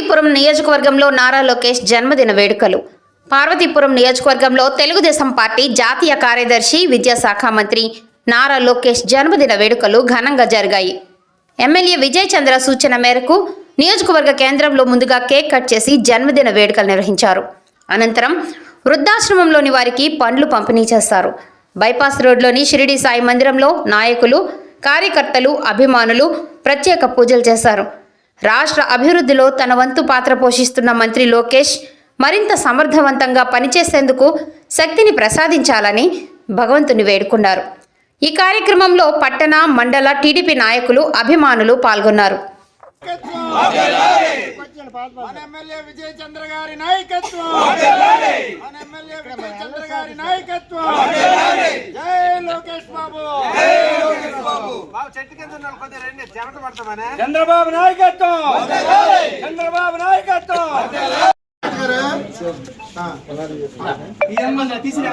నియోజకవర్గంలో నారా లోకేష్ జన్మదిన వేడుకలు. పార్వతీపురం నియోజకవర్గంలో తెలుగుదేశం పార్టీ జాతీయ కార్యదర్శి విద్యాశాఖ మంత్రి నారా లోకేష్ జన్మదిన వేడుకలు ఘనంగా జరిగాయి. ఎమ్మెల్యే విజయ్ చంద్ర సూచన మేరకు నియోజకవర్గ కేంద్రంలో ముందుగా కేక్ కట్ చేసి జన్మదిన వేడుకలు నిర్వహించారు. అనంతరం వృద్ధాశ్రమంలోని వారికి పండ్లు పంపిణీ చేస్తారు బైపాస్ రోడ్లోని షిరిడి సాయి మందిరంలో నాయకులు కార్యకర్తలు అభిమానులు ప్రత్యేక పూజలు చేశారు. రాష్ట్ర అభివృద్ధిలో తన వంతు పాత్ర పోషిస్తున్న మంత్రి లోకేష్ మరింత సమర్థవంతంగా పనిచేసేందుకు శక్తిని ప్రసాదించాలని భగవంతుని వేడుకున్నారు. ఈ కార్యక్రమంలో పట్టణ మండల టీడీపీ నాయకులు అభిమానులు పాల్గొన్నారు. మన ఎమ్మెల్యే విజయ్ చంద్ర గారి నాయకత్వం. మన ఎమ్మెల్యే విజయ్ చంద్ర గారి నాయకత్వం. జై లోకేష్ బాబు బాబు. చెట్టు కింద ఉన్న వాళ్ళు కొద్దిగా రండి చెమట పడతామనే. చంద్రబాబు నాయకత్వం! చంద్రబాబు నాయకత్వం! తీసిరా